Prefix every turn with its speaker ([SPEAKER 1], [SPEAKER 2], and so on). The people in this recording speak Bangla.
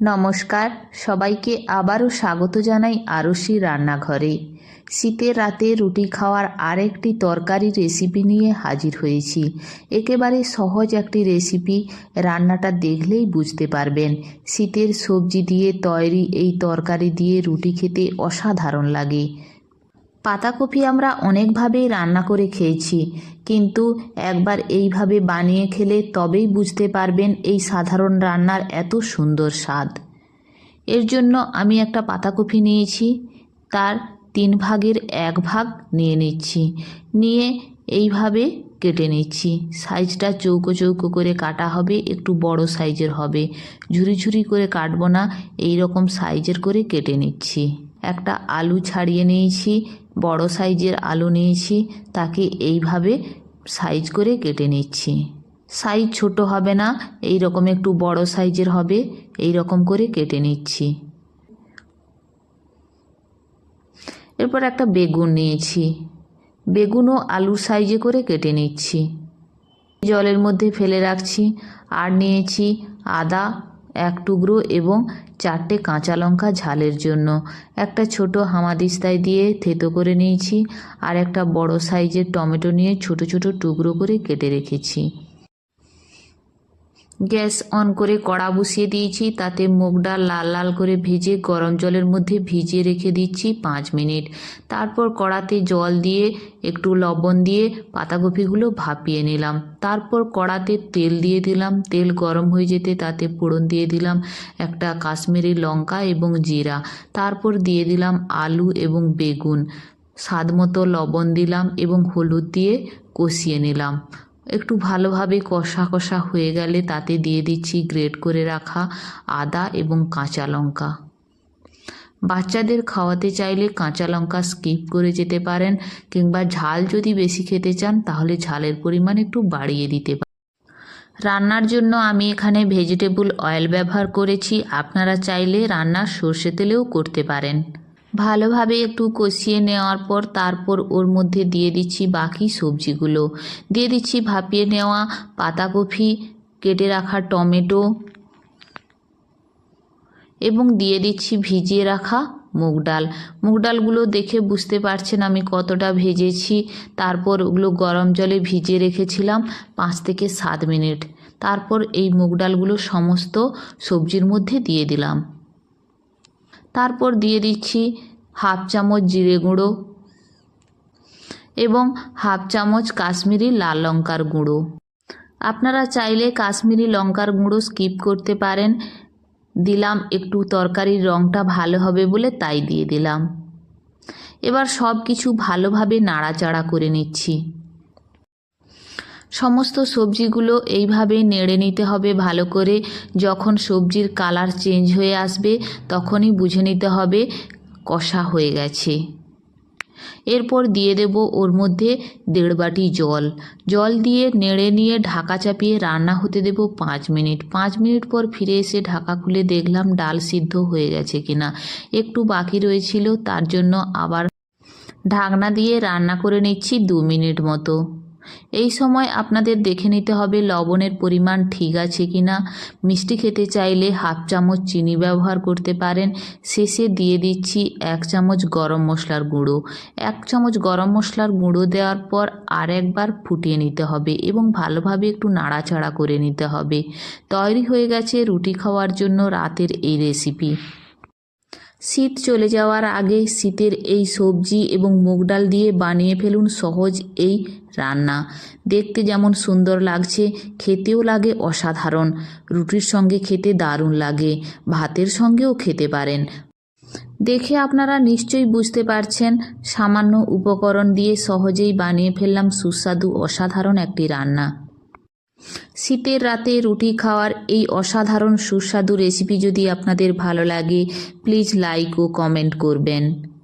[SPEAKER 1] নমস্কার, সবাইকে আবারও স্বাগত জানাই আরশি রান্নাঘরে। শীতের রাতে রুটি খাওয়ার আরেকটি তরকারি রেসিপি নিয়ে হাজির হয়েছি। একেবারে সহজ একটি রেসিপি, রান্নাটা দেখলেই বুঝতে পারবেন। শীতের সবজি দিয়ে তৈরি এই তরকারি দিয়ে রুটি খেতে অসাধারণ লাগে। পাতাকপি আমরা অনেকভাবেই রান্না করে খেয়েছি। কিন্তু একবার এইভাবে বানিয়ে খেলে তবেই বুঝতে পারবেন এই সাধারণ রান্নার এত সুন্দর স্বাদ। এর জন্য আমি একটা পাতাকপি নিয়েছি, তার তিন ভাগের এক ভাগ নিয়ে নিচ্ছি, নিয়ে এইভাবে কেটে নিচ্ছি। সাইজটা চৌকো চৌকো করে কাটা হবে, একটু বড় সাইজের হবে। ঝুরি ঝুরি করে কাটবো না এই রকম সাইজের করে কেটে নিচ্ছি। একটা আলু ছাড়িয়ে নিয়েছি, বড় সাইজের আলু নিয়েছি, তাকে এইভাবে সাইজ করে কেটে নিচ্ছি। সাইজ ছোট হবে না এই রকম একটু বড় সাইজের হবে এই রকম করে কেটে নিচ্ছি। এরপর একটা বেগুন নিয়েছি। বেগুনও আলুর সাইজে করে কেটে নিচ্ছি। জলের মধ্যে ফেলে রাখছি। আর নিয়েছি আদা এক টুকরো এবং চারটে কাঁচা লঙ্কা ঝালের জন্য। একটা ছোট হামাদিস্তায় দিয়ে থেতো করে নিয়েছি আর একটা বড় সাইজের টমেটো নিয়ে ছোট ছোট টুকরো করে কেটে রেখেছি। গ্যাস অন করে কড়া বসিয়ে দিয়েছি। তাতে মুগ ডাল লাল লাল করে ভেজে গরম জলের মধ্যে ভিজিয়ে রেখে দিচ্ছি পাঁচ মিনিট। তারপর কড়াতে জল দিয়ে, একটু লবণ দিয়ে পাতাকপিগুলো ভাপিয়ে নিলাম। তারপর কড়াতে তেল দিয়ে দিলাম। তেল গরম হয়ে যেতে তাতে ফোড়ন দিয়ে দিলাম একটা কাশ্মীরি লঙ্কা এবং জিরা। তারপর দিয়ে দিলাম আলু এবং বেগুন। স্বাদ মতো লবণ দিলাম এবং হলুদ দিয়ে কষিয়ে নিলাম। একটু ভালোভাবে কষা কষা হয়ে গেলে তাতে দিয়ে দিচ্ছি গ্রেট করে রাখা আদা এবং কাঁচা লঙ্কা। বাচ্চাদের খাওয়াতে চাইলে কাঁচা লঙ্কা স্কিপ করে যেতে পারেন কিংবা ঝাল যদি বেশি খেতে চান তাহলে ঝালের পরিমাণ একটু বাড়িয়ে দিতে পারেন। রান্নার জন্য আমি এখানে ভেজিটেবল অয়েল ব্যবহার করেছি। আপনারা চাইলে রান্না সর্ষে তেলেও করতে পারেন। ভালোভাবে একটু কষিয়ে নেওয়ার পর তারপর ওর মধ্যে দিয়ে দিচ্ছি বাকি সবজিগুলো। দিয়ে দিচ্ছি ভাপিয়ে নেওয়া পাতাকপি, কেটে রাখা টমেটো এবং দিয়ে দিচ্ছি ভিজিয়ে রাখা মুগ ডাল। মুগ ডালগুলো দেখে বুঝতে পারছেন আমি কতটা ভেজেছি। তারপর ওগুলো গরম জলে ভিজিয়ে রেখেছিলাম পাঁচ থেকে সাত মিনিট। তারপর এই মুগ ডালগুলো সমস্ত সবজির মধ্যে দিয়ে দিলাম। তারপর দিয়ে দিচ্ছি হাফ চামচ জিরে গুঁড়ো এবং হাফ চামচ কাশ্মীরি লাল লঙ্কার গুঁড়ো। আপনারা চাইলে কাশ্মীরি লঙ্কার গুঁড়ো স্কিপ করতে পারেন। দিলাম একটু তরকারির রঙটা ভালো হবে বলে তাই দিয়ে দিলাম। এবার সব কিছু ভালোভাবে নাড়াচাড়া করে নিচ্ছি। সমস্ত সবজিগুলো এইভাবে নেড়ে নিতে হবে ভালো করে। যখন সবজির কালার চেঞ্জ হয়ে আসবে, তখনই বুঝে নিতে হবে কষা হয়ে গেছে। এরপর দিয়ে দেব ওর মধ্যে দেড় বাটি জল। জল দিয়ে নেড়ে নিয়ে ঢাকা চাপিয়ে রান্না হতে দেব পাঁচ মিনিট। পাঁচ মিনিট পর ফিরে এসে ঢাকা খুলে দেখলাম ডাল সিদ্ধ হয়ে গেছে কিনা। একটু বাকি রয়েছিল, তার জন্য আবার ঢাকনা দিয়ে রান্না করে নিচ্ছি দু মিনিট মতো। এই সময় আপনাদের দেখে নিতে হবে লবণের পরিমাণ ঠিক আছে কি না মিষ্টি খেতে চাইলে হাফ চামচ চিনি ব্যবহার করতে পারেন। শেষে দিয়ে দিচ্ছি এক চামচ গরম মশলার গুঁড়ো। এক চামচ গরম মশলার গুঁড়ো দেওয়ার পর আর একবার ফুটিয়ে নিতে হবে এবং ভালোভাবে একটু নাড়াচাড়া করে নিতে হবে। তৈরি হয়ে গেছে রুটি খাওয়ার জন্য রাতের এই রেসিপি শীত চলে যাওয়ার আগে শীতের এই সবজি এবং মুগ ডাল দিয়ে বানিয়ে ফেলুন সহজ এই রান্না। দেখতে যেমন সুন্দর লাগছে, খেতেও লাগে অসাধারণ। রুটির সঙ্গে খেতে দারুণ লাগে, ভাতের সঙ্গেও খেতে পারেন। দেখে আপনারা নিশ্চয়ই বুঝতে পারছেন, সামান্য উপকরণ দিয়ে সহজেই বানিয়ে ফেললাম সুস্বাদু, অসাধারণ একটি রান্না। শীতের রাতে রুটি খাওয়ার এই অসাধারণ সুস্বাদু রেসিপি যদি আপনাদের ভালো লাগে প্লিজ লাইক ও কমেন্ট করবেন।